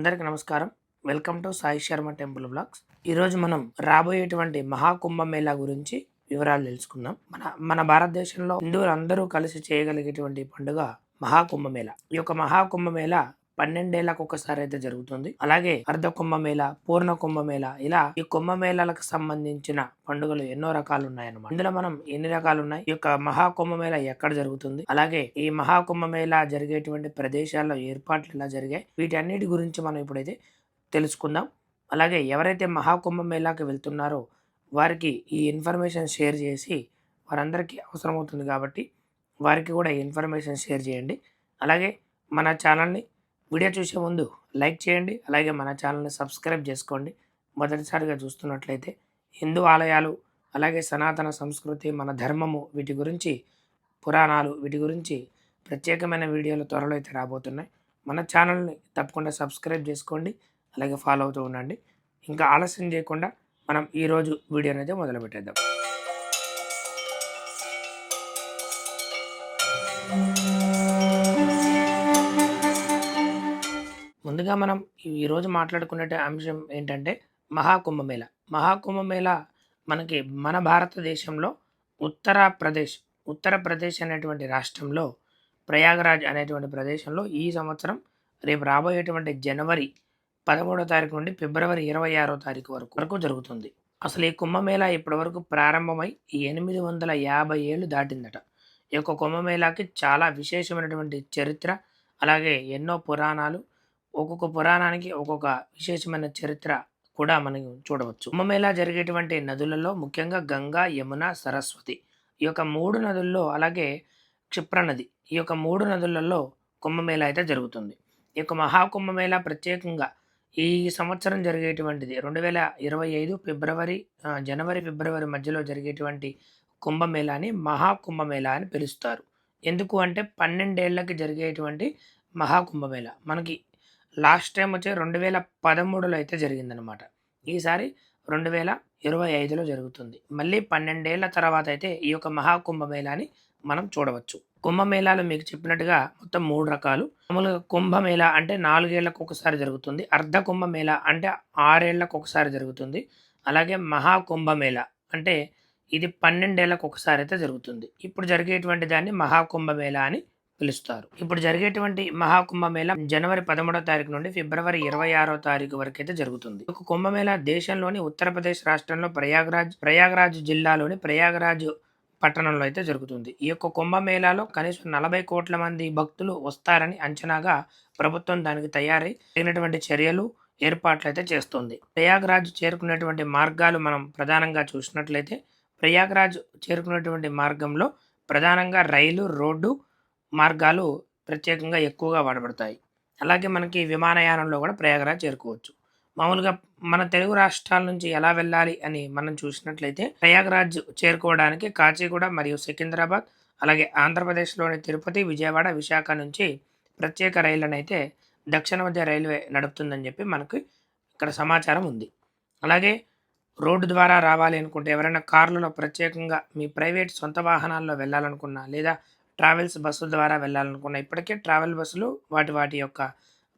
అందరికీ నమస్కారం. Welcome to Sai Sharma temple blogs. ఈరోజు మనం రాబోయేటువంటి మహాకుంభమేళా గురించి వివరాలు తెలుసుకుందాం. మన మన భారతదేశంలో హిందువులు అందరూ కలిసి చేయగలిగేటువంటి పండుగ మహాకుంభమేళా. ఈ యొక్క మహాకుంభమేళా పన్నెండేళ్ళకు ఒకసారి అయితే జరుగుతుంది. అలాగే అర్ధ కుంభమేళ పూర్ణ కుంభమేళ ఇలా ఈ కుంభమేళాలకు సంబంధించిన పండుగలు ఎన్నో రకాలు ఉన్నాయన్నమాట ఇందులో మనం ఎన్ని రకాలు ఉన్నాయి ఈ యొక్క మహాకుంభమేళ ఎక్కడ జరుగుతుంది? అలాగే ఈ మహాకుంభమేళ జరిగేటువంటి ప్రదేశాల్లో ఏర్పాట్లు ఎలా జరిగాయి? వీటన్నిటి గురించి మనం ఇప్పుడైతే తెలుసుకుందాం. అలాగే ఎవరైతే మహాకుంభమేళాకి వెళ్తున్నారో వారికి ఈ ఇన్ఫర్మేషన్ షేర్ చేసి వారందరికీ అవసరమవుతుంది కాబట్టి వారికి కూడా ఇన్ఫర్మేషన్ షేర్ చేయండి. అలాగే మన ఛానల్ని వీడియో చూసే ముందు లైక్ చేయండి అలాగే మన ఛానల్ని సబ్స్క్రైబ్ చేసుకోండి. మొదటిసారిగా చూస్తున్నట్లయితే హిందూ ఆలయాలు అలాగే సనాతన సంస్కృతి మన ధర్మము వీటి గురించి పురాణాలు వీటి గురించి ప్రత్యేకమైన వీడియోలు త్వరలో అయితే రాబోతున్నాయి. మన ఛానల్ని తప్పకుండా సబ్స్క్రైబ్ చేసుకోండి అలాగే ఫాలో అవుతూ ఉండండి. ఇంకా ఆలస్యం చేయకుండా మనం ఈరోజు వీడియోనైతే అయితే మొదలు పెట్టేద్దాం ముందుగా మనం ఈరోజు మాట్లాడుకునే అంశం ఏంటంటే మహాకుంభమేళ. మహాకుంభమేళ మనకి మన భారతదేశంలో ఉత్తరప్రదేశ్ ఉత్తరప్రదేశ్ అనేటువంటి రాష్ట్రంలో ప్రయాగరాజ్ అనేటువంటి ప్రదేశంలో ఈ సంవత్సరం రేపు రాబోయేటువంటి జనవరి పదమూడో తారీఖు నుండి ఫిబ్రవరి ఇరవై ఆరో తారీఖు వరకు వరకు జరుగుతుంది. అసలు ఈ కుంభమేళ ఇప్పటి వరకు ప్రారంభమై ఎనిమిది వందల యాభై ఏళ్ళు దాటిందట. ఈ యొక్క కుంభమేళాకి చాలా విశేషమైనటువంటి చరిత్ర అలాగే ఎన్నో పురాణాలు ఒక్కొక్క పురాణానికి ఒక్కొక్క విశేషమైన చరిత్ర కూడా మనం చూడవచ్చు. కుంభమేళా జరిగేటువంటి నదులలో ముఖ్యంగా గంగా యమున సరస్వతి ఈ యొక్క మూడు నదుల్లో అలాగే క్షిప్ర నది ఈ యొక్క మూడు నదులలో కుంభమేళా అయితే జరుగుతుంది. ఈ యొక్క మహాకుంభమేళా ప్రత్యేకంగా ఈ సంవత్సరం జరిగేటువంటిది రెండు వేల ఇరవై ఐదు ఫిబ్రవరి జనవరి ఫిబ్రవరి మధ్యలో జరిగేటువంటి కుంభమేళాని మహాకుంభమేళా అని పిలుస్తారు. ఎందుకు అంటే పన్నెండేళ్ళకి జరిగేటువంటి మహాకుంభమేళ. మనకి లాస్ట్ టైం వచ్చి రెండు వేల పదమూడులో అయితే జరిగిందనమాట ఈసారి రెండు వేల ఇరవై ఐదులో జరుగుతుంది. మళ్ళీ పన్నెండేళ్ళ తర్వాత అయితే ఈ యొక్క మహాకుంభమేళాని మనం చూడవచ్చు. కుంభమేళాలు మీకు చెప్పినట్టుగా మొత్తం మూడు రకాలు. మామూలుగా కుంభమేళ అంటే నాలుగేళ్ళకు ఒకసారి జరుగుతుంది. అర్ధ కుంభమేళ అంటే ఆరేళ్ళకు ఒకసారి జరుగుతుంది. అలాగే మహాకుంభమేళ అంటే ఇది పన్నెండేళ్ళకు ఒకసారి అయితే జరుగుతుంది. ఇప్పుడు జరిగేటువంటి దాన్ని మహాకుంభమేళ అని పిలుస్తారు. ఇప్పుడు జరిగేటువంటి మహాకుంభమేళ జనవరి పదమూడో తారీఖు నుండి ఫిబ్రవరి ఇరవై ఆరో తారీఖు వరకు అయితే జరుగుతుంది. ఒక కుంభమేళ దేశంలోని ఉత్తరప్రదేశ్ రాష్ట్రంలో ప్రయాగరాజ్ ప్రయాగరాజ్ జిల్లాలోని ప్రయాగరాజ్ పట్టణంలో అయితే జరుగుతుంది. ఈ యొక్క కుంభమేళాలో కనీసం నలభై కోట్ల మంది భక్తులు వస్తారని అంచనాగా ప్రభుత్వం దానికి తయారై తగినటువంటి చర్యలు ఏర్పాట్లు అయితే చేస్తుంది. ప్రయాగరాజ్ చేరుకునేటువంటి మార్గాలు మనం ప్రధానంగా చూసినట్లయితే ప్రయాగరాజ్ చేరుకునేటువంటి మార్గంలో ప్రధానంగా రైలు రోడ్డు మార్గాలు ప్రత్యేకంగా ఎక్కువగా వాడబడతాయి. అలాగే మనకి విమానయానంలో కూడా ప్రయాగరాజ్ చేరుకోవచ్చు. మామూలుగా మన తెలుగు రాష్ట్రాల నుంచి ఎలా వెళ్ళాలి అని మనం చూసినట్లయితే ప్రయాగరాజ్ చేరుకోవడానికి కాచిగూడ మరియు సికింద్రాబాద్ అలాగే ఆంధ్రప్రదేశ్లోని తిరుపతి విజయవాడ విశాఖ నుంచి ప్రత్యేక రైళ్ళను అయితే దక్షిణ మధ్య రైల్వే నడుపుతుందని చెప్పి మనకి ఇక్కడ సమాచారం ఉంది. అలాగే రోడ్డు ద్వారా రావాలి అనుకుంటే ఎవరైనా కార్లలో ప్రత్యేకంగా మీ ప్రైవేట్ సొంత వాహనాల్లో వెళ్ళాలనుకున్నా లేదా ట్రావెల్స్ బస్సు ద్వారా వెళ్ళాలనుకున్నా ఇప్పటికే ట్రావెల్ బస్సులు వాటి వాటి యొక్క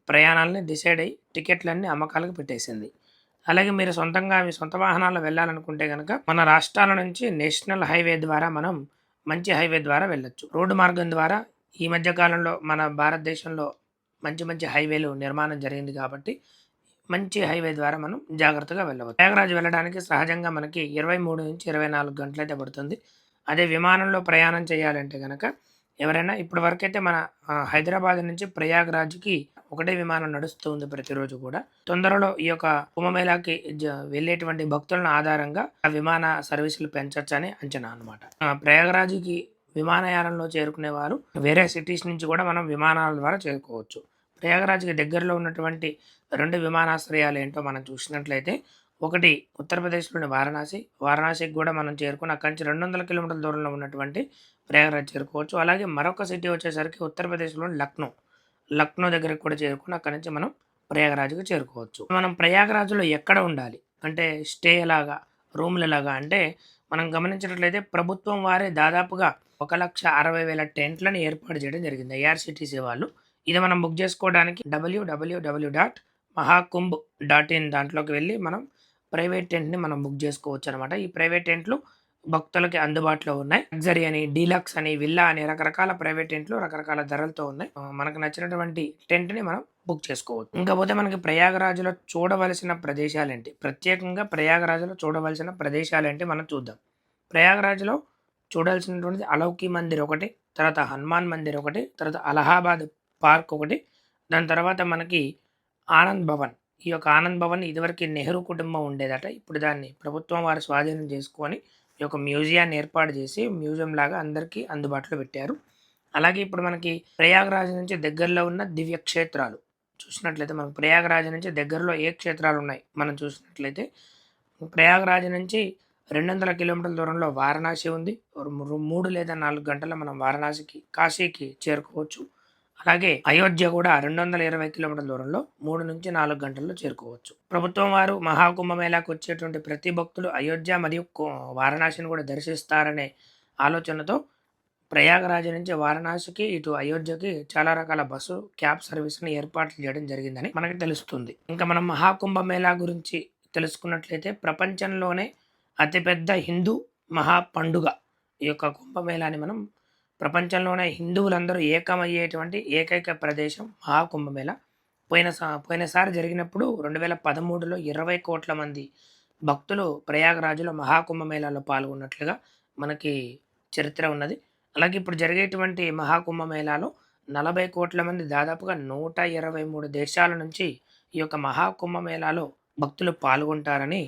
ప్రయాణాలని డిసైడ్ అయ్యి టికెట్లన్నీ అమ్మకాలకు పెట్టేసింది. అలాగే మీరు సొంతంగా మీ సొంత వాహనాల్లో వెళ్ళాలనుకుంటే కనుక మన రాష్ట్రాల నుంచి నేషనల్ హైవే ద్వారా మనం మంచి హైవే ద్వారా వెళ్ళొచ్చు. రోడ్డు మార్గం ద్వారా ఈ మధ్య కాలంలో మన భారతదేశంలో మంచి మంచి హైవేలు నిర్మాణం జరిగింది కాబట్టి మంచి హైవే ద్వారా మనం జాగ్రత్తగా వెళ్ళవచ్చు. ప్రయాగరాజ్ వెళ్ళడానికి సహజంగా మనకి ఇరవై మూడు నుంచి ఇరవై నాలుగు గంటలైతే పడుతుంది. అదే విమానంలో ప్రయాణం చేయాలంటే కనుక ఎవరైనా ఇప్పటి వరకైతే మన హైదరాబాద్ నుంచి ప్రయాగ్రాజ్కి ఒకటే విమానం నడుస్తూ ఉంది ప్రతిరోజు కూడా. తొందరలో ఈ యొక్క కుంభమేళాకి జ- వెళ్ళేటువంటి భక్తులను ఆధారంగా ఆ విమాన సర్వీసులు పెంచొచ్చని అంచనా అనమాట ప్రయాగరాజ్కి విమానయానంలో చేరుకునే వారు వేరే సిటీస్ నుంచి కూడా మనం విమానాల ద్వారా చేరుకోవచ్చు. ప్రయాగరాజ్కి దగ్గరలో ఉన్నటువంటి రెండు విమానాశ్రయాలు ఏంటో మనం చూసినట్లయితే ఒకటి ఉత్తరప్రదేశ్లోని వారణాసి. వారణాసికి కూడా మనం చేరుకుని అక్కడి నుంచి రెండు వందల కిలోమీటర్ల దూరంలో ఉన్నటువంటి ప్రయాగరాజ్ చేరుకోవచ్చు. అలాగే మరొక సిటీ వచ్చేసరికి ఉత్తరప్రదేశ్లోని లక్నో. లక్నో దగ్గరికి కూడా చేరుకుని అక్కడి నుంచి మనం ప్రయాగరాజ్కి చేరుకోవచ్చు. మనం ప్రయాగరాజ్లో ఎక్కడ ఉండాలి? అంటే స్టే ఎలాగా? రూమ్లు ఎలాగా? అంటే మనం గమనించినట్లయితే ప్రభుత్వం వారే దాదాపుగా ఒక లక్ష అరవై వేల టెంట్లను ఏర్పాటు చేయడం జరిగింది. ఐఆర్సిటీసీ వాళ్ళు. ఇది మనం బుక్ చేసుకోవడానికి WWW dot Mahakumbh dot in దాంట్లోకి వెళ్ళి మనం ప్రైవేట్ టెంట్ని మనం బుక్ చేసుకోవచ్చు అనమాట ఈ ప్రైవేట్ టెంట్లు భక్తులకి అందుబాటులో ఉన్నాయి. లగ్జరీ అని డీలక్స్ అని విల్లా అని రకరకాల ప్రైవేట్ టెంట్లు రకరకాల ధరలతో ఉన్నాయి. మనకు నచ్చినటువంటి టెంట్ని మనం బుక్ చేసుకోవచ్చు. ఇంకపోతే మనకి ప్రయాగరాజులో చూడవలసిన ప్రదేశాలు ఏంటి ప్రత్యేకంగా ప్రయాగరాజులో చూడవలసిన ప్రదేశాలు ఏంటి మనం చూద్దాం. ప్రయాగరాజులో చూడాల్సినటువంటిది అలౌకి మందిర్ ఒకటి తర్వాత హనుమాన్ మందిర్ ఒకటి తర్వాత అలహాబాద్ పార్క్ ఒకటి. దాని తర్వాత మనకి ఆనంద్ భవన్. ఈ యొక్క ఆనంద్ భవన్ ఇదివరకు నెహ్రూ కుటుంబం ఉండేదట. ఇప్పుడు దాన్ని ప్రభుత్వం వారు స్వాధీనం చేసుకొని ఈ యొక్క మ్యూజియాన్ని ఏర్పాటు చేసి మ్యూజియం లాగా అందరికీ అందుబాటులో పెట్టారు. అలాగే ఇప్పుడు మనకి ప్రయాగరాజ్ నుంచి దగ్గరలో ఉన్న దివ్య క్షేత్రాలు చూసినట్లయితే మనకు ప్రయాగరాజ్ నుంచి దగ్గరలో ఏ క్షేత్రాలు ఉన్నాయి? మనం చూసినట్లయితే ప్రయాగరాజ్ నుంచి రెండు వందల కిలోమీటర్ల దూరంలో వారణాసి ఉంది. మూడు లేదా నాలుగు గంటల మనం వారణాసికి కాశీకి చేరుకోవచ్చు. అలాగే అయోధ్య కూడా రెండు వందల ఇరవై కిలోమీటర్ల దూరంలో మూడు నుంచి నాలుగు గంటల్లో చేరుకోవచ్చు. ప్రభుత్వం వారు మహాకుంభమేళాకు వచ్చేటువంటి ప్రతి భక్తులు అయోధ్య మరియు వారణాసిని కూడా దర్శిస్తారనే ఆలోచనతో ప్రయాగరాజు నుంచి వారణాసికి ఇటు అయోధ్యకి చాలా రకాల బస్సు క్యాబ్ సర్వీస్ని ఏర్పాట్లు చేయడం జరిగిందని మనకి తెలుస్తుంది. ఇంకా మనం మహాకుంభమేళా గురించి తెలుసుకున్నట్లయితే ప్రపంచంలోనే అతిపెద్ద హిందూ మహా పండుగ ఈ యొక్క కుంభమేళాని మనం ప్రపంచంలోనే హిందువులందరూ ఏకమయ్యేటువంటి ఏకైక ప్రదేశం మహాకుంభమేళ. పోయిన పోయినసారి జరిగినప్పుడు రెండు వేల పదమూడులో ఇరవై కోట్ల మంది భక్తులు ప్రయాగరాజులో మహాకుంభమేళాలో పాల్గొన్నట్లుగా మనకి చరిత్ర ఉన్నది. అలాగే ఇప్పుడు జరిగేటువంటి మహాకుంభమేళాలో నలభై కోట్ల మంది దాదాపుగా నూట ఇరవై మూడు దేశాల నుంచి ఈ యొక్క మహాకుంభమేళాలో భక్తులు పాల్గొంటారని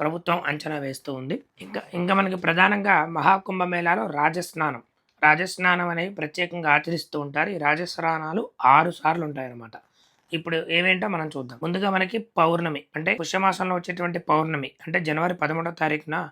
ప్రభుత్వం అంచనా వేస్తూ ఉంది. ఇంకా ఇంకా మనకి ప్రధానంగా మహాకుంభమేళాలో రాజస్నానం. రాజస్నానం అనేవి ప్రత్యేకంగా ఆచరిస్తూ ఉంటారు. ఈ రాజస్నానాలు ఆరు సార్లు ఉంటాయన్నమాట. ఇప్పుడు ఏమేంటో మనం చూద్దాం. ముందుగా మనకి పౌర్ణమి అంటే పుష్యమాసంలో వచ్చేటువంటి పౌర్ణమి అంటే జనవరి పదమూడవ తారీఖున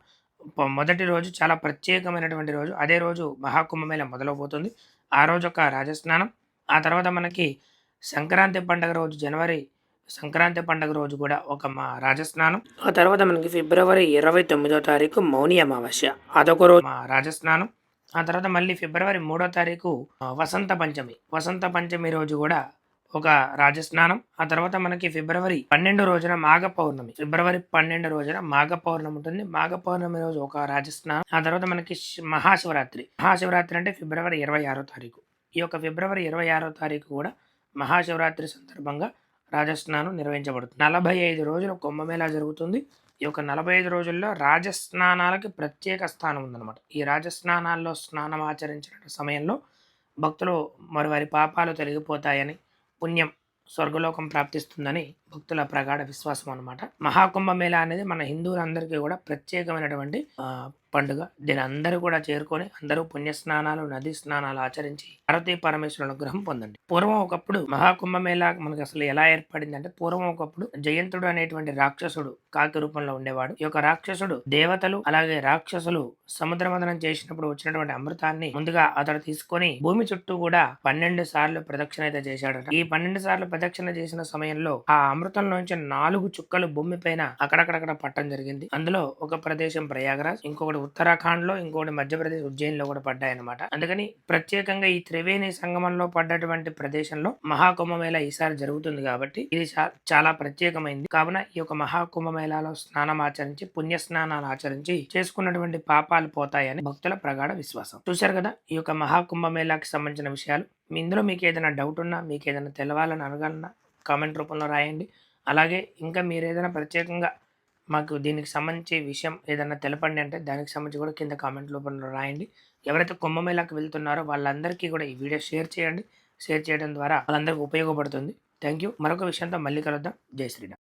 మొదటి రోజు చాలా ప్రత్యేకమైనటువంటి రోజు. అదే రోజు మహాకుంభమేళ మొదలవబోతుంది. ఆ రోజు ఒక రాజస్నానం. ఆ తర్వాత మనకి సంక్రాంతి పండుగ రోజు జనవరి సంక్రాంతి పండుగ రోజు కూడా ఒక మా రాజస్నానం. ఆ తర్వాత మనకి ఫిబ్రవరి ఇరవై తొమ్మిదో తారీఖు మౌని అమావాస్య. అదొక రోజు మా రాజస్నానం. ఆ తర్వాత మళ్ళీ ఫిబ్రవరి మూడో తారీఖు వసంత పంచమి. వసంత పంచమి రోజు కూడా ఒక రాజస్నానం. ఆ తర్వాత మనకి ఫిబ్రవరి పన్నెండు రోజున మాఘ పౌర్ణమి. ఫిబ్రవరి పన్నెండు రోజున మాఘ పౌర్ణమి ఉంటుంది. మాఘ పౌర్ణమి రోజు ఒక రాజస్నానం. ఆ తర్వాత మనకి మహాశివరాత్రి. మహాశివరాత్రి అంటే ఫిబ్రవరి ఇరవై ఆరో తారీఖు. ఈ యొక్క ఫిబ్రవరి ఇరవై ఆరో తారీఖు కూడా మహాశివరాత్రి సందర్భంగా రాజస్నానం నిర్వహించబడుతుంది. నలభై ఐదు రోజులు కుంభమేళా జరుగుతుంది. ఈ యొక్క నలభై ఐదు రోజుల్లో రాజస్నానాలకి ప్రత్యేక స్థానం ఉందన్నమాట. ఈ రాజస్నానాల్లో స్నానం ఆచరించిన సమయంలో భక్తులు మరి వారి పాపాలు తొలగిపోతాయని పుణ్యం స్వర్గలోకం ప్రాప్తిస్తుందని భక్తుల ప్రగాఢ విశ్వాసం అన్నమాట. మహాకుంభమేళ అనేది మన హిందువులందరికీ కూడా ప్రత్యేకమైనటువంటి ఆ, పండుగ. దీని అందరూ కూడా చేరుకొని అందరూ పుణ్య స్నానాలు నది స్నానాలు ఆచరించి భారతీయ పరమేశ్వరుల అనుగ్రహం పొందండి. పూర్వం ఒకప్పుడు మహాకుంభమేళ మనకు అసలు ఎలా ఏర్పడింది అంటే పూర్వం ఒకప్పుడు జయంతుడు అనేటువంటి రాక్షసుడు కాకి రూపంలో ఉండేవాడు. ఈ యొక్క రాక్షసుడు దేవతలు అలాగే రాక్షసులు సముద్రమదనం చేసినప్పుడు వచ్చినటువంటి అమృతాన్ని ముందుగా అతడు తీసుకొని భూమి చుట్టూ కూడా పన్నెండు సార్లు ప్రదక్షిణ అయితే చేశాడట. ఈ పన్నెండు సార్లు ప్రదక్షిణ చేసిన సమయంలో ఆ అమృతంలోంచి నాలుగు చుక్కలు భూమి పైన అక్కడక్కడక్కడ పట్టడం జరిగింది. అందులో ఒక ప్రదేశం ప్రయాగరాజ్ ఇంకొకటి ఉత్తరాఖండ్లో ఇంకొకటి మధ్యప్రదేశ్ ఉజ్జయిన్లో కూడా పడ్డాయన్నమాట. అందుకని ప్రత్యేకంగా ఈ త్రివేణి సంగమంలో పడ్డటువంటి ప్రదేశంలో మహాకుంభమేళ ఈసారి జరుగుతుంది కాబట్టి ఇది చాలా ప్రత్యేకమైంది. కావున ఈ యొక్క మహాకుంభమేళాలో స్నానం ఆచరించి పుణ్య స్నానాలు ఆచరించి చేసుకున్నటువంటి పాపాలు పోతాయని భక్తుల ప్రగాఢ విశ్వాసం. చూశారు కదా ఈ యొక్క మహాకుంభమేళాకి సంబంధించిన విషయాలు. మీ ఇందులో మీకు ఏదైనా డౌట్ ఉన్నా మీకు ఏదైనా తెలవాలని అడగాలన్నా కామెంట్ రూపంలో రాయండి. అలాగే ఇంకా మీరు ఏదైనా ప్రత్యేకంగా మాకు దీనికి సంబంధించి విషయం ఏదైనా తెలపండి అంటే దానికి సంబంధించి కూడా కింద కామెంట్ రూపంలో రాయండి. ఎవరైతే కుంభమేళాకి వెళ్తున్నారో వాళ్ళందరికీ కూడా ఈ వీడియో షేర్ చేయండి. షేర్ చేయడం ద్వారా వాళ్ళందరికీ ఉపయోగపడుతుంది. థ్యాంక్ యూ మరొక విషయంతో మళ్ళీ కలుద్దాం. జై శ్రీరామ్.